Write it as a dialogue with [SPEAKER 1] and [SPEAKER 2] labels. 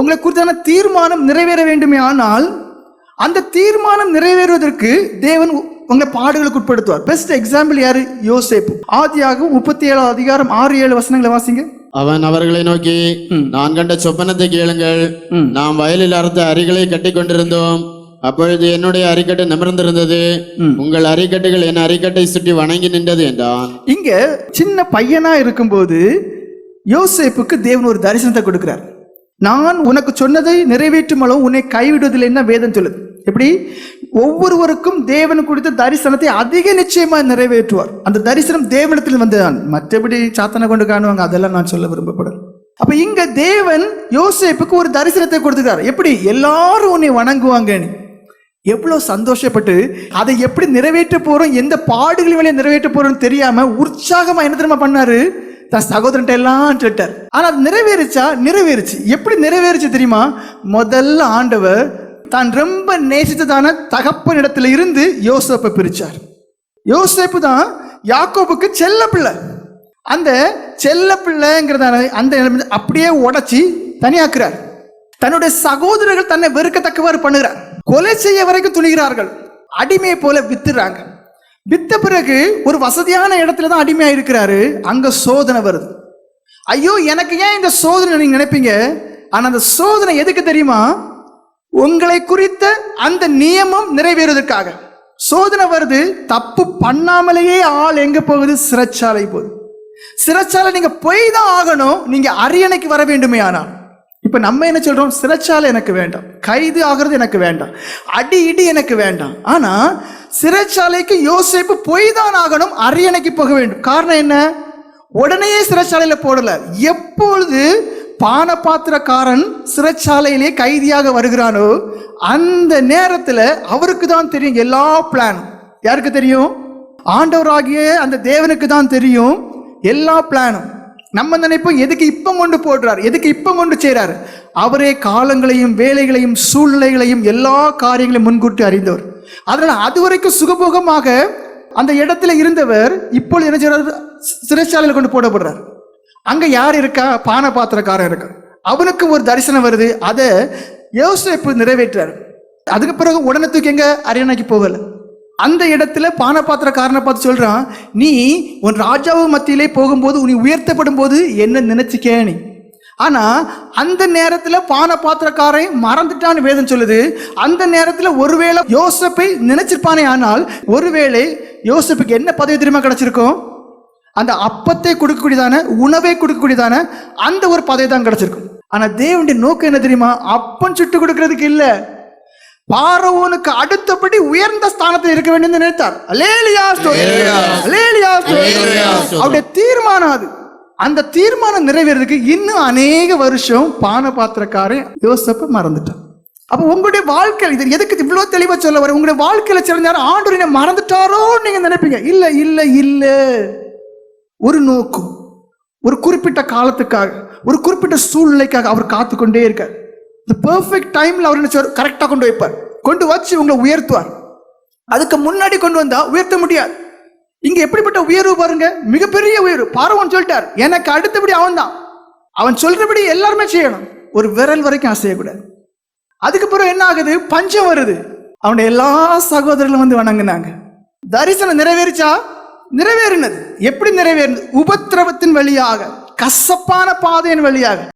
[SPEAKER 1] உங்களை குறித்தான தீர்மானம் நிறைவேற வேண்டுமே ஆனால் அந்த தீர்மானம் நிறைவேறுவதற்கு தேவன் உங்களை பாடுகளுக்கு உட்படுத்துவார். பெஸ்ட் எக்ஸாம்பிள் யாரு? யோசேப்பு. ஆதியாகவும் முப்பத்தி ஏழாவது அதிகாரம் ஆறு ஏழு வசனங்களை வாசிங்க.
[SPEAKER 2] அவன் அவர்களை நோக்கி நான் கண்ட சொப்பனத்தை கேளுங்கள். நாம் வயலில் அறுத்த அரிகளை கட்டி கொண்டிருந்தோம் அப்பொழுது என்னுடைய அரிக்கட்டு நிமிர்ந்திருந்தது. உங்கள் அரிக்கட்டுகள் என் அரிக்கட்டை சுற்றி வணங்கி நின்றது என்றான்.
[SPEAKER 1] இங்க சின்ன பையனா இருக்கும்போது யோசேப்புக்கு தேவன் ஒரு தரிசனத்தை கொடுக்கிறார். நான் உனக்கு சொன்னதை நிறைவேற்றும் அளவு உன்னை கைவிடுவதில் என்ன வேதம் சொல்லுது? எப்படி? ஒவ்வொருவருக்கும் தேவன் கொடுத்த தரிசனத்தை அதிக நிச்சயமா நிறைவேற்றுவார். அந்த தரிசனம் தேவனத்தில் வந்ததான் மற்றபடி சாத்தனை கொண்டு காணுவாங்க அதெல்லாம் நான் சொல்ல விரும்பப்படுறேன் அப்ப இங்க தேவன் யோசேப்புக்கு ஒரு தரிசனத்தை கொடுத்துருக்காரு எப்படி? எல்லாரும் உன்னை வணங்குவாங்க எவ்வளோ சந்தோஷப்பட்டு அதை எப்படி நிறைவேற்ற போகிறோம் எந்த பாடுகளின் வழியா நிறைவேற்ற போகிறோம்னு தெரியாமல் உற்சாகமாக என்ன தெரியுமா பண்ணாரு? தன் சகோதரன்ட்ட எல்லாம் சொல்லிட்டார். ஆனா அது நிறைவேறிச்சா? நிறைவேறுச்சு. எப்படி நிறைவேறுச்சு தெரியுமா? முதல்ல ஆண்டவர் தான் ரொம்ப நேசித்ததான தகப்பனிடத்துல இருந்து யோசப்பை பிரிச்சார். யோசப்பு தான் யாக்கோபுக்கு செல்ல பிள்ளை. அந்த செல்ல பிள்ளைங்கிறதான அந்த அப்படியே உடைச்சி தனியாக்குறார். தன்னுடைய சகோதரர்கள் தன்னை வெறுக்கத்தக்கவாறு பண்ணுகிறார். கொலை செய்ய வரைக்கும் துணிகிறார்கள். அடிமையை போல வித்துறாங்க. வித்த பிறகு ஒரு வசதியான இடத்துல தான் அடிமையா இருக்கிறாரு அங்க சோதனை வருது. ஐயோ எனக்கு ஏன் இந்த சோதனை நீங்க நினைப்பீங்க? ஆனா அந்த சோதனை எதுக்கு தெரியுமா? உங்களை குறித்த அந்த நியமம் நிறைவேறுவதற்காக. சோதனை வருது தப்பு பண்ணாமலேயே ஆள் எங்க போகுது? சிறைச்சாலை போகுது. சிறைச்சாலை நீங்க போய் தான் ஆகணும். நீங்க அரியணைக்கு வர வேண்டுமே ஆனால். இப்போ நம்ம என்ன சொல்கிறோம் சிறைச்சாலை எனக்கு வேண்டாம். கைது ஆகிறது எனக்கு வேண்டாம். அடி இடி எனக்கு வேண்டாம். ஆனால் சிறைச்சாலைக்கு யோசிப்பு போய் தான் ஆகணும் அரியணைக்கு போக வேண்டும். காரணம் என்ன? உடனே சிறைச்சாலையில் போடல. எப்பொழுது பானபாத்திரக்காரன் சிறைச்சாலையிலே கைதியாக வருகிறானோ அந்த நேரத்தில் அவருக்கு தான் தெரியும் எல்லா பிளான் யாருக்கு தெரியும்? ஆண்டவராகிய அந்த தேவனுக்கு தான் தெரியும் எல்லா பிளானும் நம்ம நினைப்போம் எதுக்கு இப்போ கொண்டு போடுறார்? எதுக்கு இப்போ கொண்டு செய்கிறார் அவரே காலங்களையும் வேலைகளையும் சூழ்நிலைகளையும் எல்லா காரியங்களையும் முன்கூட்டி அறிந்தவர். அதனால் அது வரைக்கும் சுகபோகமாக அந்த இடத்துல இருந்தவர் இப்பொழுது என்ன செய்கிறார் சிறைச்சாலையில் கொண்டு போடப்படுறார். அங்கே யார் இருக்கா? பான பாத்திரக்காரன் இருக்கா அவனுக்கு ஒரு தரிசனம் வருது. அதை யோசிப்பு நிறைவேற்றார் அதுக்கு பிறகு உடனே தூக்கி எங்க? அரியணைக்கு போகல. அந்த இடத்துல பான பாத்திரக்காரனை பார்த்து சொல்றான் நீ உன் ராஜாவு மத்தியிலே போகும்போது நீ உயர்த்தப்படும் போது என்ன நினைச்சுக்கே நீ? ஆனா அந்த நேரத்துல பான பாத்திரக்காரன் மறந்துட்டான்னு வேதம் சொல்லுது. அந்த நேரத்துல ஒருவேளை யோசப்பை நினைச்சிருப்பானே ஆனால் ஒருவேளை யோசப்புக்கு என்ன பதவி தெரியுமா கிடைச்சிருக்கும்? அந்த அப்பத்தை கொடுக்கக்கூடியதான உணவை கொடுக்கக்கூடியதான அந்த ஒரு பதவி தான் கிடைச்சிருக்கும். ஆனா தேவனுடைய நோக்கம் என்ன தெரியுமா? அப்பம் சுட்டு கொடுக்கறதுக்கு இல்ல. பாரவோனுக்கு அடுத்தபடி உயர்ந்த ஸ்தானத்தில் இருக்க வேண்டும் என்று நினைத்தார். அலேலியா. அவருடைய தீர்மானம் அது. அந்த தீர்மானம் நிறைவேறதுக்கு இன்னும் அநேக வருஷம் பான பாத்திரக்காரன் யோசப்ப மறந்துட்டான். அப்போ உங்களுடைய வாழ்க்கையில் இது எதுக்கு இவ்வளோ தெளிவாக சொல்ல வர? உங்களுடைய வாழ்க்கையில் சில நேரம் மறந்துட்டாரோன்னு நீங்கள் நீங்க நினைப்பீங்க. இல்லை இல்லை இல்லை. ஒரு நோக்கம் ஒரு குறிப்பிட்ட காலத்துக்காக ஒரு குறிப்பிட்ட சூழ்நிலைக்காக அவர் காத்து கொண்டே இருக்கார். இந்த பெர்ஃபெக்ட் டைமில் அவர் என்ன கரெக்டாக கொண்டு வைப்பார். கொண்டு வச்சு உங்களை உயர்த்துவார். அதுக்கு முன்னாடி கொண்டு வந்தால் உயர்த்த முடியாது. இங்க எப்படிப்பட்ட உயர்வு பாருங்க? மிகப்பெரிய உயர்வு. பார்வன் சொல்லிட்டார். எனக்கு அடுத்தபடி அவன் தான் அவன் சொல்றபடி எல்லாருமே செய்யணும். ஒரு விரல் வரைக்கும் அசையக்கூடாது அதுக்கு பிறகு என்ன ஆகுது? பஞ்சம் வருது. அவனுடைய எல்லா சகோதரர்களும் வந்து வணங்குனாங்க. தரிசனம் நிறைவேறிச்சா? நிறைவேறினது. எப்படி நிறைவேறினது? உபத்திரவத்தின் வழியாக. கசப்பான பாதையின் வழியாக.